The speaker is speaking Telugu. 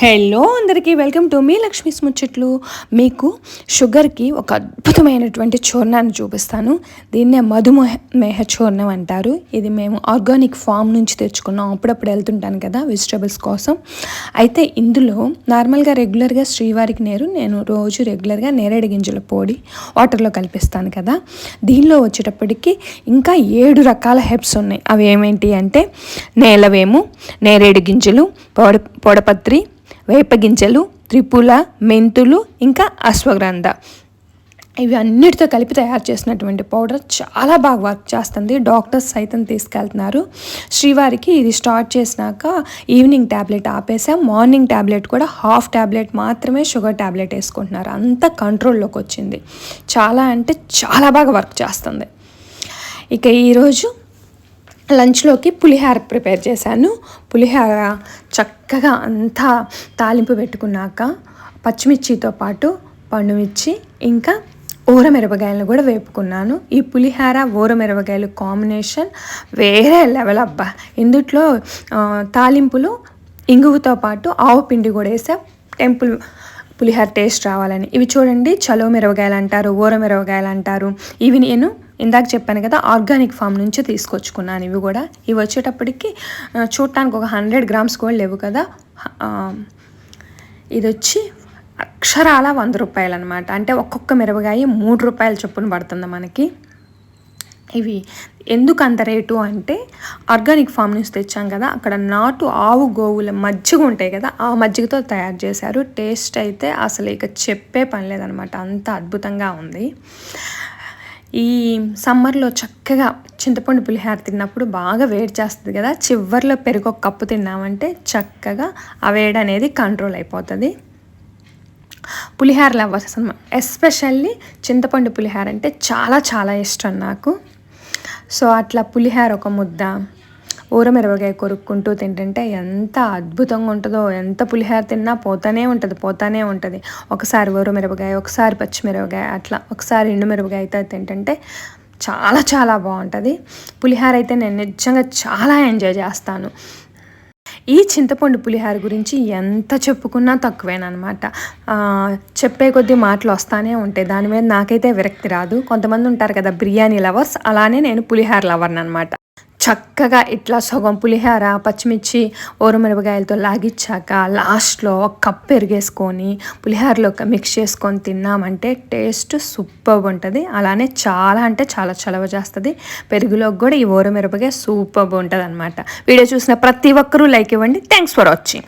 హలో అందరికీ వెల్కమ్ టు మీ లక్ష్మీ ముచ్చట్లు మీకు షుగర్కి ఒక అద్భుతమైనటువంటి చూర్ణాన్ని చూపిస్తాను. దీన్నే మధుమేహ మేహ చూర్ణం అంటారు. ఇది మేము ఆర్గానిక్ ఫామ్ నుంచి తెచ్చుకున్నాం. అప్పుడప్పుడు వెళ్తుంటాను కదా వెజిటబుల్స్ కోసం. అయితే ఇందులో నార్మల్గా రెగ్యులర్గా శ్రీవారికి నేరు నేను రోజు రెగ్యులర్గా నేరేడు గింజల పొడి వాటర్లో కలిపిస్తాను కదా. దీనిలో వచ్చేటప్పటికి ఇంకా ఏడు రకాల హెబ్స్ ఉన్నాయి. అవి ఏమేంటి అంటే నేలవేము నేరేడు గింజలు పొడ పొడపత్రి వేపగింజలు త్రిపుల మెంతులు ఇంకా అశ్వగ్రంథ ఇవి అన్నిటితో కలిపి తయారు చేసినటువంటి పౌడర్ చాలా బాగా వర్క్ చేస్తుంది. డాక్టర్స్ సైతం తీసుకెళ్తున్నారు. శ్రీవారికి ఇది స్టార్ట్ చేసినాక ఈవినింగ్ ట్యాబ్లెట్ ఆపేసాం మార్నింగ్ ట్యాబ్లెట్ కూడా హాఫ్ ట్యాబ్లెట్ మాత్రమే షుగర్ ట్యాబ్లెట్ వేసుకుంటున్నారు. అంత కంట్రోల్లోకి వచ్చింది. చాలా అంటే చాలా బాగా వర్క్ చేస్తుంది. ఇక ఈరోజు లంచ్లోకి పులిహార ప్రిపేర్ చేశాను. పులిహార చక్కగా అంతా తాలింపు పెట్టుకున్నాక పచ్చిమిర్చితో పాటు పండుమిర్చి ఇంకా ఊరమిరపకాయలను కూడా వేపుకున్నాను. ఈ పులిహార ఊరమిరపకాయలు కాంబినేషన్ వేరే లెవెల్ అబ్బా! ఇందుట్లో తాలింపులు ఇంగువతో పాటు ఆవు పిండి కూడా వేసా. టెంపుల్ పులిహార టేస్ట్ రావాలని. ఇవి చూడండి చలో మిరవకాయలు అంటారు ఊర మిరవకాయలు అంటారు ఇవి నేను ఇందాక చెప్పాను కదా ఆర్గానిక్ ఫామ్ నుంచి తీసుకొచ్చుకున్నాను. ఇవి కూడా. ఇవి వచ్చేటప్పటికి చూడటానికి ఒక హండ్రెడ్ గ్రామ్స్ కూడా లేవు కదా. ఇది వచ్చి అక్షరాల వంద రూపాయలు అనమాట అంటే ఒక్కొక్క మిరపకాయ మూడు రూపాయల చొప్పున పడుతుంది మనకి. ఇవి ఎందుకు అంత రేటు అంటే ఆర్గానిక్ ఫామ్ నుంచి తెచ్చాం కదా అక్కడ నాటు ఆవు గోవుల మజ్జిగ ఉంటాయి కదా ఆ మజ్జిగతో తయారు చేశారు. టేస్ట్ అయితే అసలు ఇక చెప్పే పని లేదనమాట అంత అద్భుతంగా ఉంది. ఈ సమ్మర్లో చక్కగా చింతపండు పులిహార తిన్నప్పుడు బాగా వేడి చేస్తుంది కదా చివరిలో పెరుగు ఒక కప్పు తిన్నామంటే చక్కగా ఆ వేడి అనేది కంట్రోల్ అయిపోతుంది. పులిహార లవర్స్ అనమాట ఎస్పెషల్లీ చింతపండు పులిహార అంటే చాలా చాలా ఇష్టం నాకు. సో అట్లా పులిహార ఒక ముద్ద ఊరమిరపకాయ కొరుక్కుంటూ తింటుంటే ఎంత అద్భుతంగా ఉంటుందో ఎంత పులిహార తిన్నా పోతానే ఉంటుంది పోతానే ఉంటుంది. ఒకసారి ఊరమిరపకాయ ఒకసారి పచ్చిమిరపకాయ అట్లా ఒకసారి ఎండు మిరపకాయ అయితే తింటుంటే చాలా చాలా బాగుంటుంది. పులిహార అయితే నేను నిజంగా చాలా ఎంజాయ్ చేస్తాను. ఈ చింతపండు పులిహార గురించి ఎంత చెప్పుకున్నా తక్కువేనమాట చెప్పే కొద్దీ మాటలు వస్తానే ఉంటాయి. దాని మీద నాకైతే విరక్తి రాదు. కొంతమంది ఉంటారు కదా బిర్యానీ లవర్స్ అలానే నేను పులిహార లవర్ని అనమాట చక్కగా ఇట్లా సగం పులిహార పచ్చిమిర్చి ఓరమిరపకాయలతో లాగిచ్చాక లాస్ట్లో ఒక కప్ పెరిగేసుకొని పులిహారలో మిక్స్ చేసుకొని తిన్నామంటే టేస్ట్ సూపర్ ఉంటుంది. అలానే చాలా అంటే చాలా చలవ చేస్తుంది. పెరుగులోకి కూడా ఈ ఓరమిరపకాయ సూపర్ ఉంటుంది అనమాట వీడియో చూసిన ప్రతి ఒక్కరూ లైక్ ఇవ్వండి. Thanks for watching